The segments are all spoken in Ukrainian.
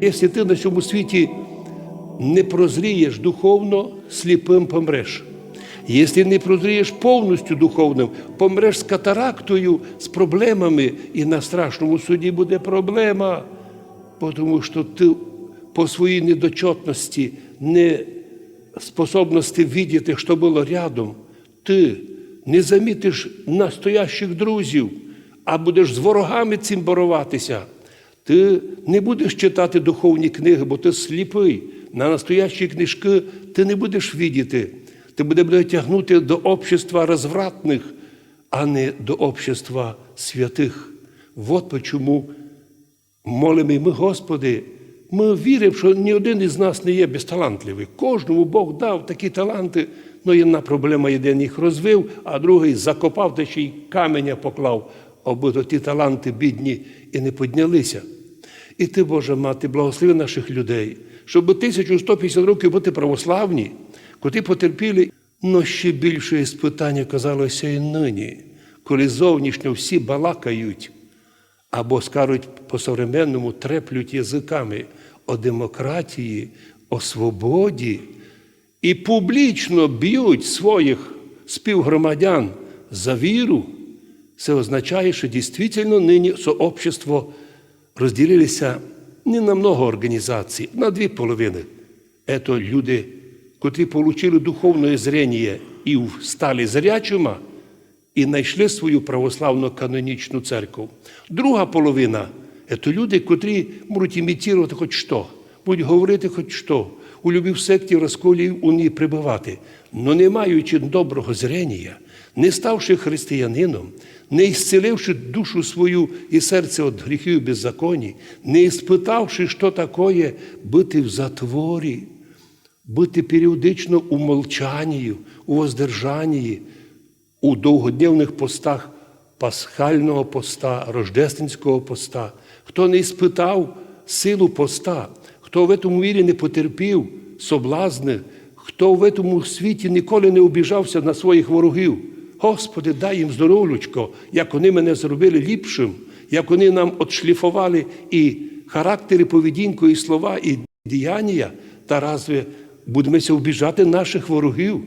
Якщо ти на цьому світі не прозрієш духовно, сліпим помреш. Якщо не прозрієш повністю духовним, помреш з катарактою, з проблемами, і на страшному суді буде проблема, тому що ти по своїй недочетності, неспособності видіти, що було рядом, ти не замітиш настоящих друзів, а будеш з ворогами цим боротися. Ти не будеш читати духовні книги, бо ти сліпий. На настоящі книжки ти не будеш видіти. Ти будеш тягнути до общества розвратних, а не до общества святих. От чому молимо ми, Господи, ми віримо, що ні один із нас не є безталантливий. Кожному Бог дав такі таланти, але одна проблема один їх розвив, а другий закопав та ще й каменя поклав, аби то ті таланти бідні і не піднялися. І ти, Божа мати, благослови наших людей, щоб 1150 років бути православні, котрі потерпіли, но ще більше іспитання казалося і нині, коли зовнішньо всі балакають, або скажуть по-современному треплють язиками о демократії, о свободі і публічно б'ють своїх співгромадян за віру, це означає, що дійсно нині сообщество розділилися не на много організацій, на дві половини. Це люди, котрі отримали духовне зрення і стали зрячими, і знайшли свою православну канонічну церкву. Друга половина це люди, котрі можуть імітувати хоч що, будуть говорити хоч що, у любій секті розколів у ній прибувати, но не маючи доброго зрення, не ставши християнином, не ісцеливши душу свою і серце від гріхів беззаконні, не іспитавши, що таке бути в затворі, бути періодично у молчанні, у воздержанні, у довгодневних постах пасхального поста, рождественського поста, хто не іспитав силу поста, хто в цьому вірі не потерпів соблазни, хто в цьому світі ніколи не обіжався на своїх ворогів. Господи, дай їм здоров'ячко, як вони мене зробили ліпшим, як вони нам отшліфували і характери, поведінку, і слова, і діяння, та разве будемося обіжати наших ворогів?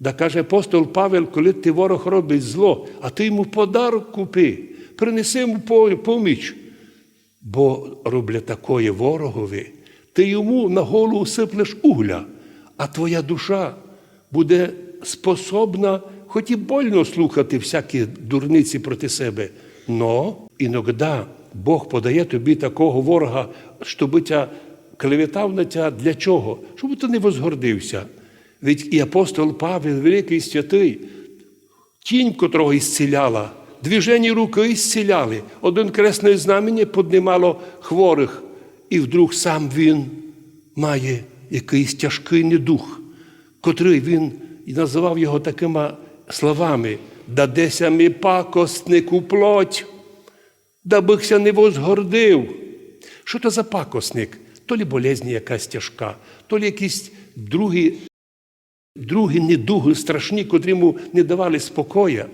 Да каже апостол Павел, коли ти ворог робить зло, а ти йому подарок купи, принеси йому поміч. Бо роблять такое ворогові, ти йому на голову сиплеш угля, а твоя душа буде способна, хоч і больно слухати всякі дурниці проти себе. Но іноді Бог подає тобі такого ворога, щоб тя клеветав на тя для чого? Щоб ти не возгордився. Ведь і апостол Павел, великий святий, тінь, котрого ісціляла, движені руки ісціляли, один кресне знамення піднімало хворих, і вдруг сам він має якийсь тяжкий недух, котрий він і називав його такими словами: дадеся ми пакоснику плоть, дабихся не возгордив. Що то за пакосник? То лі болезні якась тяжка, то лі якісь другі Другі недуги страшні, котрі йому не давали спокоя.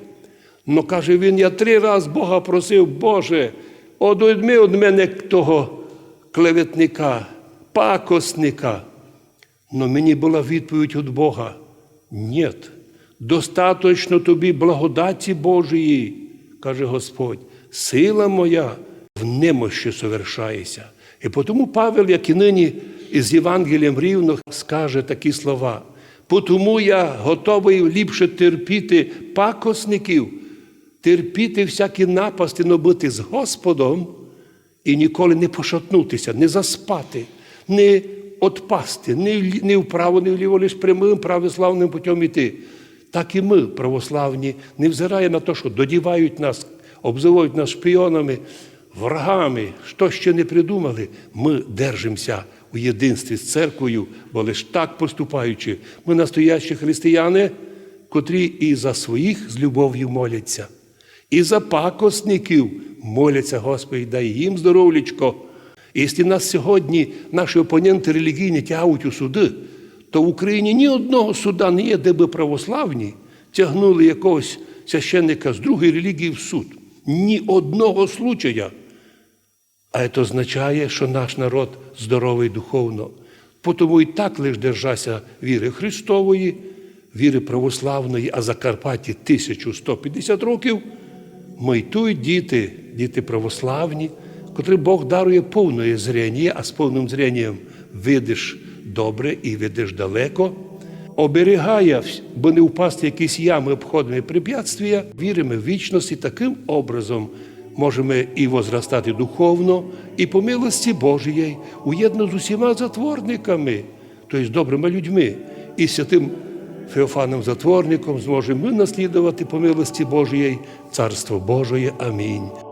Но каже він, я три рази Бога просив, Боже, одойми від мене того клеветника, пакосника. Но мені була відповідь від Бога: ні, достаточно тобі благодаті Божої, каже Господь, сила моя в немощі совершається. І тому Павел, як і нині із Євангелієм рівно, скаже такі слова. Тому я готовий ліпше терпіти пакосників, терпіти всякі напасти, но бути з Господом і ніколи не пошатнутися, не заспати, не отпасти, не вправо, не вліво, лише прямим православним путем іти. Так і ми, православні, не взирає на те, що додівають нас, обзивають нас шпіонами, врагами, що ще не придумали, ми держимося у єдинстві з церквою, бо лише так поступаючи, ми настоящі християни, котрі і за своїх з любов'ю моляться, і за пакосників моляться, Господи, дай їм здоров'ячко. Якщо нас сьогодні наші опоненти релігійні тягнуть у суди, то в Україні ні одного суда не є, де би православні тягнули якогось священника з другої релігії в суд. Ні одного случая. А це означає, що наш народ здоровий духовно. Тому і так лиш держася віри Христової, віри православної, а Закарпатті 1150 років, майтують діти, діти православні, котрі Бог дарує повне зрення, а з повним зренням видиш добре і видиш далеко. Оберігає, бо не впасти якісь ями обходні препятствия, віримо в вічність і таким образом можемо і возростати духовно, і по милості Божій, уєдно з усіма затворниками, тобто з добрими людьми, і святим Феофаном Затворником зможемо ми наслідувати по милості Божої Царство Божої. Амінь.